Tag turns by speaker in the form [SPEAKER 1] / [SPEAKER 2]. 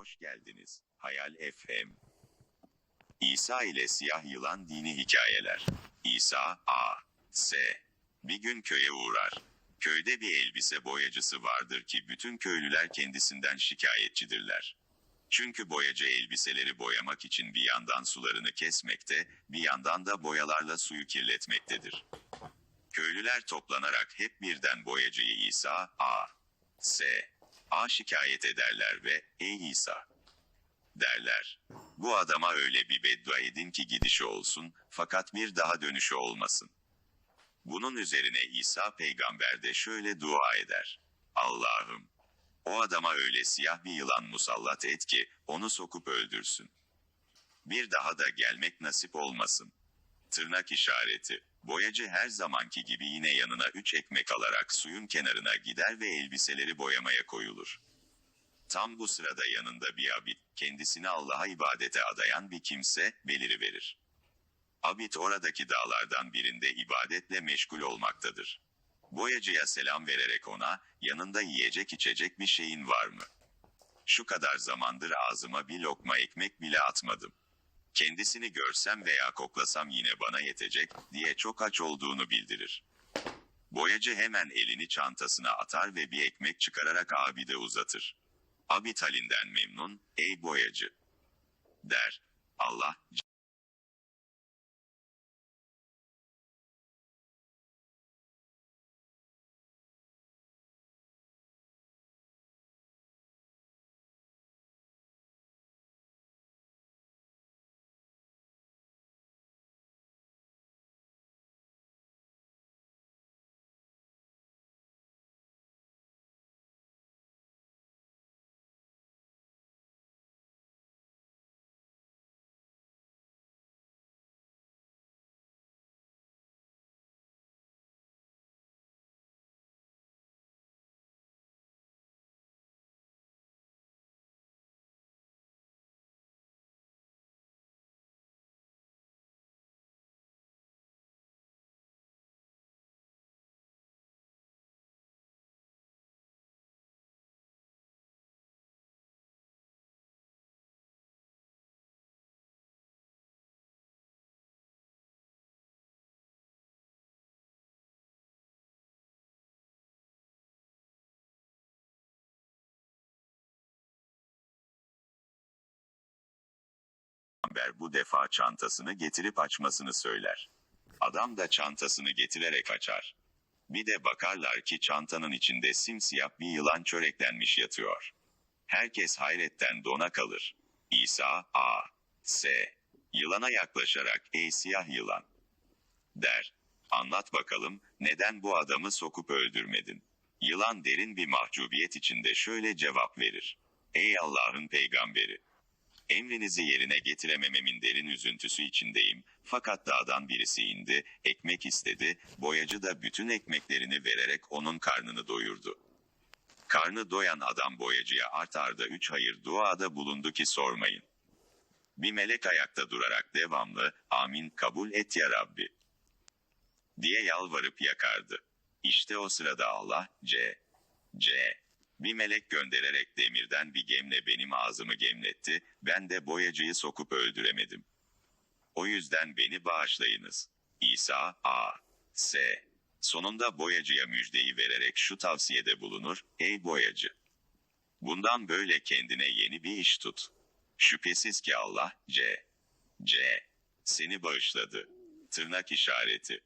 [SPEAKER 1] Hoş geldiniz. Hayal FM. İsa ile siyah yılan dini hikayeler. İsa, A. S. Bir gün köye uğrar. Köyde bir elbise boyacısı vardır ki bütün köylüler kendisinden şikayetçidirler. Çünkü boyacı elbiseleri boyamak için bir yandan sularını kesmekte, bir yandan da boyalarla suyu kirletmektedir. Köylüler toplanarak hep birden boyacıyı İsa, A. S. A şikayet ederler ve, ey İsa, derler. Bu adama öyle bir beddua edin ki gidişi olsun, fakat bir daha dönüşü olmasın. Bunun üzerine İsa peygamber de şöyle dua eder. Allah'ım, o adama öyle siyah bir yılan musallat et ki, onu sokup öldürsün. Bir daha da gelmek nasip olmasın. Tırnak işareti. Boyacı her zamanki gibi yine yanına üç ekmek alarak suyun kenarına gider ve elbiseleri boyamaya koyulur. Tam bu sırada yanında bir abid, kendisini Allah'a ibadete adayan bir kimse, beliri verir. Abid oradaki dağlardan birinde ibadetle meşgul olmaktadır. Boyacıya selam vererek ona, yanında yiyecek içecek bir şeyin var mı? Şu kadar zamandır ağzıma bir lokma ekmek bile atmadım. Kendisini görsem veya koklasam yine bana yetecek, diye çok aç olduğunu bildirir. Boyacı hemen elini çantasına atar ve bir ekmek çıkararak abide uzatır. Abid halinden memnun, ey boyacı, der. Allah, Peygamber bu defa çantasını getirip açmasını söyler. Adam da çantasını getirerek açar. Bir de bakarlar ki çantanın içinde simsiyah bir yılan çöreklenmiş yatıyor. Herkes hayretten dona kalır. İsa, A, S, yılana yaklaşarak, ey siyah yılan, der. Anlat bakalım, neden bu adamı sokup öldürmedin? Yılan derin bir mahcubiyet içinde şöyle cevap verir. Ey Allah'ın peygamberi! Emrinizi yerine getiremememin derin üzüntüsü içindeyim. Fakat dağdan birisi indi, ekmek istedi, boyacı da bütün ekmeklerini vererek onun karnını doyurdu. Karnı doyan adam boyacıya art arda üç hayır duada bulundu ki sormayın. Bir melek ayakta durarak devamlı, amin kabul et ya Rabbi, diye yalvarıp yakardı. İşte o sırada Allah, C, C, bir melek göndererek demirden bir gemle benim ağzımı gemletti, ben de boyacıyı sokup öldüremedim. O yüzden beni bağışlayınız. İsa, A. S. Sonunda boyacıya müjdeyi vererek şu tavsiyede bulunur, ey boyacı! Bundan böyle kendine yeni bir iş tut. Şüphesiz ki Allah, C. C. Seni bağışladı. Tırnak işareti.